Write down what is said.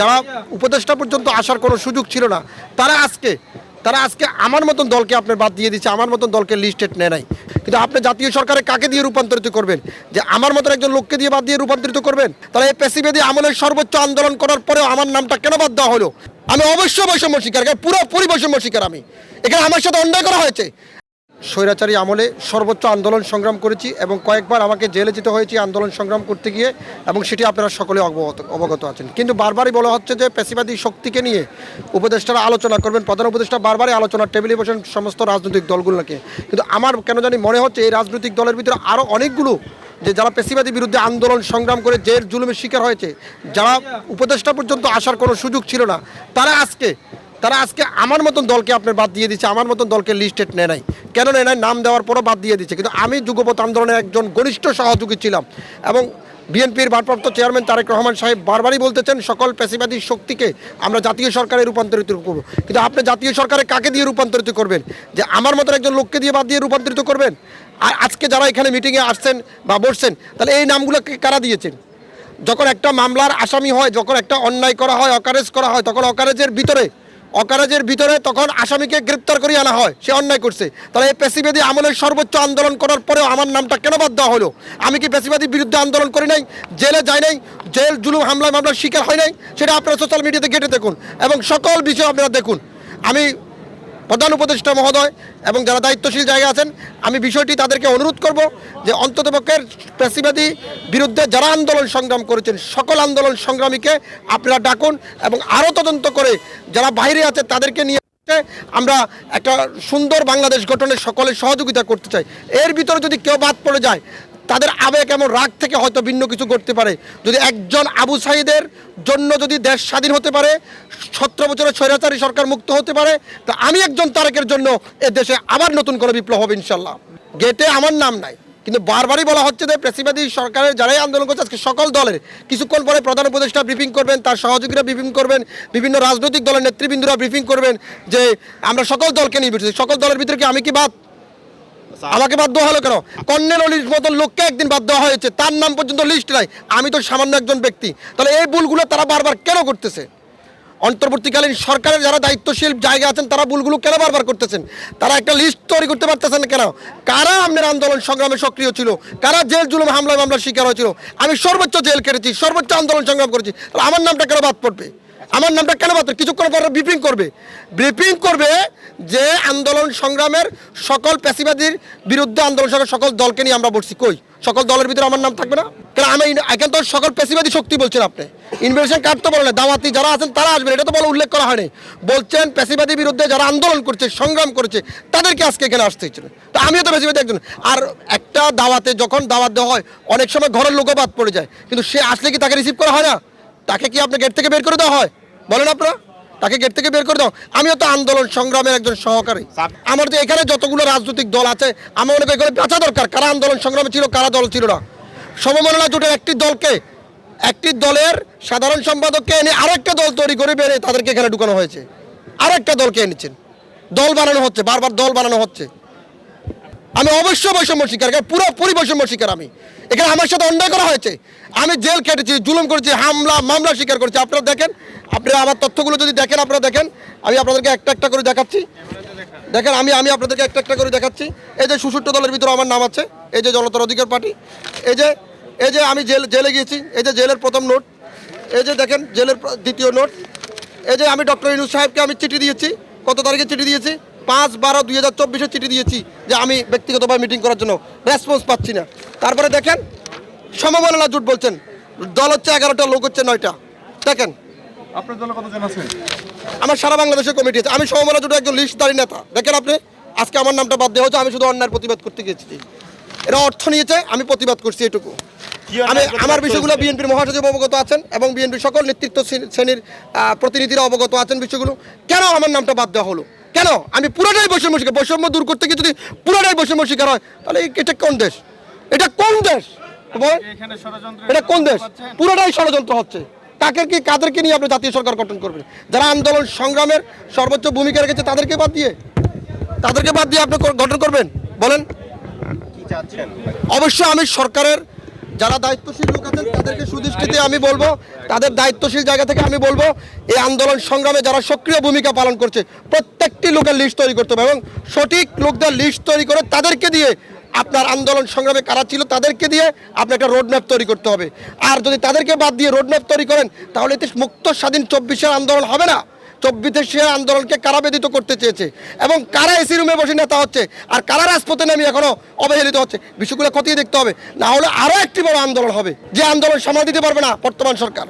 যারা উপদেষ্টা পর্যন্ত আসার কোনো সুযোগ ছিল না, তারা আজকে তারা আজকে আমার মতন দলকে আপনার বাদ দিয়ে দিচ্ছে, আমার মতন দলকে লিস্টেড নেয় নাই। কিন্তু আপনি জাতীয় সরকারে কাকে দিয়ে রূপান্তরিত করবেন? যে আমার মতন একজন লোককে দিয়ে বাদ দিয়ে রূপান্তরিত করবেন? তাহলে এই পেশিবেদী আমলের সর্বোচ্চ আন্দোলন করার পরেও আমার নামটা কেন বাদ দেওয়া হলো? আমি অবশ্যই বৈষম্য শিকার পুরোপুরি বৈষম্য শিকার আমি। এখানে আমার সাথে অন্যায় করা হয়েছে। স্বৈরাচারী আমলে সর্বোচ্চ আন্দোলন সংগ্রাম করেছি এবং কয়েকবার আমাকে জেলে যেতে হয়েছে আন্দোলন সংগ্রাম করতে গিয়ে এবং সেটি আপনারা সকলে অবগত অবগত আছেন। কিন্তু বারবারই বলা হচ্ছে যে পেশিবাদী শক্তিকে নিয়ে উপদেষ্টারা আলোচনা করবেন, প্রধান উপদেষ্টা বারবারই আলোচনা, টেবিলে বসেন সমস্ত রাজনৈতিক দলগুলোকে। কিন্তু আমার কেন জানি মনে হচ্ছে এই রাজনৈতিক দলের ভিতরে আরও অনেকগুলো যে যারা পেশিবাদী বিরুদ্ধে আন্দোলন সংগ্রাম করে জেল জুলুমের শিকার হয়েছে, যারা উপদেষ্টা পর্যন্ত আসার কোনো সুযোগ ছিল না, তারা আজকে তারা আজকে আমার মতন দলকে আপনার বাদ দিয়ে দিচ্ছে, আমার মতন দলকে লিস্টেড নেয় নাই। কেন নেয় নাই? নাম দেওয়ার পরও বাদ দিয়ে দিচ্ছে। কিন্তু আমি যুগপথ আন্দোলনের একজন ঘনিষ্ঠ সহযোগী ছিলাম এবং বিএনপির ভারপ্রাপ্ত চেয়ারম্যান তারেক রহমান সাহেব বারবারই বলতেছেন, সকল পেশিবাদী শক্তিকে আমরা জাতীয় সরকারে রূপান্তরিত করব। কিন্তু আপনি জাতীয় সরকারে কাকে দিয়ে রূপান্তরিত করবেন? যে আমার মতন একজন লোককে দিয়ে বাদ দিয়ে রূপান্তরিত করবেন? আর আজকে যারা এখানে মিটিংয়ে আসছেন বা বসছেন, তাহলে এই নামগুলোকে কারা দিয়েছেন? যখন একটা মামলার আসামি হয়, যখন একটা অন্যায় করা হয়, অকারেজ করা হয়, তখন অকারেজের ভিতরে অকারেজের ভিতরে তখন আসামিকে গ্রেপ্তার করে আনা হয়, সে অন্যায় করছে। তাহলে এই পেশিবাদী আমলের সর্বোচ্চ আন্দোলন করার পরেও আমার নামটা কেন বাদ দেওয়া হলো? আমি কি পেশিবাদীর বিরুদ্ধে আন্দোলন করি নাই? জেলে যাই নাই? জেল, জুলুম, হামলা, মামলার শিকার হয় নাই? সেটা আপনারা সোশ্যাল মিডিয়াতে ঘেটে দেখুন। এবং সকল বিষয় আপনারা দেখুন। আমি প্রধান উপদেষ্টা মহোদয় এবং যারা দায়িত্বশীল জায়গায় আছেন, আমি বিষয়টি তাদেরকে অনুরোধ করব যে অন্ততপক্ষের পেশিবাদী বিরুদ্ধে যারা আন্দোলন সংগ্রাম করেছেন, সকল আন্দোলন সংগ্রামীকে আপনারা ডাকুন এবং আরও তদন্ত করে যারা বাইরে আছে তাদেরকে নিয়ে আমরা একটা সুন্দর বাংলাদেশ গঠনের সকলের সহযোগিতা করতে চাই। এর ভিতরে যদি কেউ বাদ পড়ে যায় তাদের আবেগ এমন রাগ থেকে হয়তো ভিন্ন কিছু করতে পারে। যদি একজন আবু সাইদের জন্য যদি দেশ স্বাধীন হতে পারে, সতেরো বছরের স্বৈরাচারী সরকার মুক্ত হতে পারে, তা আমি একজন তারেকের জন্য এ দেশে আবার নতুন করে বিপ্লব হবে ইনশাল্লাহ গেটে আমার নাম নাই, কিন্তু বারবারই বলা হচ্ছে যে প্রেসিবাদী সরকারের যারাই আন্দোলন করছে, আজকে সকল দলের, কিছুক্ষণ পরে প্রধান উপদেষ্টা ব্রিফিং করবেন, তার সহযোগীরা ব্রিফিং করবেন, বিভিন্ন রাজনৈতিক দলের নেতৃবৃন্দরা ব্রিফিং করবেন যে আমরা সকল দলকে নিয়ে সকল দলের ভিতরে কি আমি কি বাদ? আমাকে বাদ দেওয়া হলো কেন? কর্নেল অলির মতন লোককে একদিন বাদ দেওয়া হয়েছে। তার নাম পর্যন্ত লিস্ট নাই। আমি তো সামান্য একজন ব্যক্তি। তাহলে এই ভুলগুলো তারা বারবার কেন করতেছে? অন্তর্বর্তীকালীন সরকারের যারা দায়িত্বশীল জায়গা আছেন, তারা ভুলগুলো কেন বারবার করতেছেন? তারা একটা লিস্ট তৈরি করতে পারতেছেন কেন? কারা আপনার আন্দোলন সংগ্রামে সক্রিয় ছিল? কারা জেল, জুলুম, হামলা, মামলার শিকার হয়েছিল? আমি সর্বোচ্চ জেল কেটেছি সর্বোচ্চ আন্দোলন সংগ্রাম করেছি। তাহলে আমার নামটা কেন বাদ পড়বে? আমার নামটা কেন পড়বে? কিছুক্ষণ পরে ব্রিফিং করবে। ব্রিফিং করবে যে আন্দোলন সংগ্রামের সকল পেশিবাদীর বিরুদ্ধে আন্দোলন সংগ্রামের সকল দলকে নিয়ে আমরা বলছি কই? সকল দলের ভিতরে আমার নাম থাকবে না? কেন আমি এখন তো সকল পেশিবাদী শক্তি বলছেন আপনি। ইনভিটেশন কার্ড তো বলেন দাওয়াতি যারা আছেন তারা আসবেন, এটা তো বলে উল্লেখ করা হয়নি। বলছেন পেশিবাদী বিরুদ্ধে যারা আন্দোলন করছে, সংগ্রাম করেছে, তাদেরকে আজকে এখানে আসতে হচ্ছিল তো আমিও তো পেশিবাদী একজন। আর একটা দাওয়াতে যখন দাওয়াত দেওয়া হয়, অনেক সময় ঘরের লোকও বাদ পড়ে যায়। কিন্তু সে আসলে কি তাকে রিসিভ করা হয় না? তাকে কি আপনি গেট থেকে বের করে দেওয়া হয়? বলেন আপনারা। তাকে গেট থেকে বের করে দাও আমিও তো আন্দোলন সংগ্রামের একজন সহকারী। আমার যে এখানে যতগুলো রাজনৈতিক দল আছে আমার মনে করি বাঁচা দরকার। কারা আন্দোলন সংগ্রামে ছিল কারা দল ছিল না। সমমনলা জোটের একটি দলকে একটি দলের সাধারণ সম্পাদককে এনে আরেকটা দল তৈরি করে বেড়ে তাদেরকে এখানে ঢুকানো হয়েছে। আরেকটা দলকে এনেছেন। দল বানানো হচ্ছে বারবার দল বানানো হচ্ছে। আমি অবশ্যই বৈষম্য শিকার পুরোপুরি বৈষম্য শিকার আমি। এখানে আমার সাথে অন্যায় করা হয়েছে। আমি জেল কেটেছি জুলুম করেছি, হামলা, মামলা স্বীকার করেছি। আপনারা দেখেন, আপনারা আমার তথ্যগুলো যদি দেখেন, আপনারা দেখেন, আমি আপনাদেরকে একটা একটা করে দেখাচ্ছি। দেখেন, আমি আমি আপনাদেরকে একটা একটা করে দেখাচ্ছি। এই যে সুসুট্ট দলের ভিতরে আমার নাম আছে, এই যে জনতার অধিকার পার্টি, এই যে এই যে আমি জেল, জেলে গিয়েছি, এই যে জেলের প্রথম নোট, এই যে দেখেন, জেলের দ্বিতীয় নোট, এই যে আমি ডক্টর ইনুস সাহেবকে আমি চিঠি দিয়েছি, কত তারিখে চিঠি দিয়েছি? পাঁচ বারো দুই হাজার চব্বিশে চিঠি দিয়েছি যে আমি ব্যক্তিগতভাবে মিটিং করার জন্য। রেসপন্স পাচ্ছি না। তারপরে দেখেন সমবনলা জুট বলছেন দল হচ্ছে এগারোটা লোক হচ্ছে নয়টা। দেখেন। আপনার দলে কতজন আছে আমার সারা বাংলাদেশের কমিটি আছে। আমি সমবনলা জুটের একজন লিস্টদারি নেতা। দেখেন আপনি আজকে আমার নামটা বাদ দেওয়া হচ্ছে আমি শুধু অন্যায়ের প্রতিবাদ করতে গেছি এরা অর্থ নিয়েছে আমি প্রতিবাদ করছি এটুকু। আমি আমার বিষয়গুলো বিএনপির মহাসচিব অবগত আছেন এবং বিএনপির সকল নেতৃত্ব শ্রে- শ্রেণির প্রতিনিধিরা অবগত আছেন বিষয়গুলো। কেন আমার নামটা বাদ দেওয়া হলো? কেন? আমি পুরোটাই বৈষম্য শিকার। বৈষম্য দূর করতে গিয়ে যদি পুরোটাই বৈষম্য শিকার হয় তাহলে এটা কোন দেশ? এটা কোন দেশ? বলেন? এটা কোন দেশ? পুরোটাই ষড়যন্ত্র হচ্ছে। কাকের কি কাদেরকে নিয়ে আপনি জাতীয় সরকার গঠন করবেন? যারা আন্দোলন সংগ্রামের সর্বোচ্চ ভূমিকা রেখেছে তাদেরকে বাদ দিয়ে। তাদেরকে বাদ দিয়ে আপনি গঠন করবেন? বলেন। কি চাচ্ছেন? অবশ্যই আমি সরকারের যারা দায়িত্বশীল লোক আছেন, তাদেরকে সুদৃষ্টিতে আমি বলব, তাদের দায়িত্বশীল জায়গা থেকে আমি বলব, এই আন্দোলন সংগ্রামে যারা সক্রিয় ভূমিকা পালন করছে, প্রত্যেকটি লোকের লিস্ট তৈরি করতে হবে এবং সঠিক লোকদের লিস্ট তৈরি করে তাদেরকে দিয়ে আপনার আন্দোলন সংগ্রামে কারা ছিল, তাদেরকে দিয়ে আপনি একটা রোডম্যাপ তৈরি করতে হবে। আর যদি তাদেরকে বাদ দিয়ে রোডম্যাপ তৈরি করেন, তাহলে এতে মুক্ত স্বাধীন চব্বিশের আন্দোলন হবে না। চব্বিশের আন্দোলনকে কারা বেদিত করতে চেয়েছে? এবং কারা এসি রুমে বসে নেতা হচ্ছে? আর কারা রাজপথে নামি এখনও অবহেলিত হচ্ছে? বিষয়গুলো খতিয়ে দেখতে হবে। না হলে আরও একটি বড় আন্দোলন হবে। যে আন্দোলন সামাল দিতে পারবে না বর্তমান সরকার।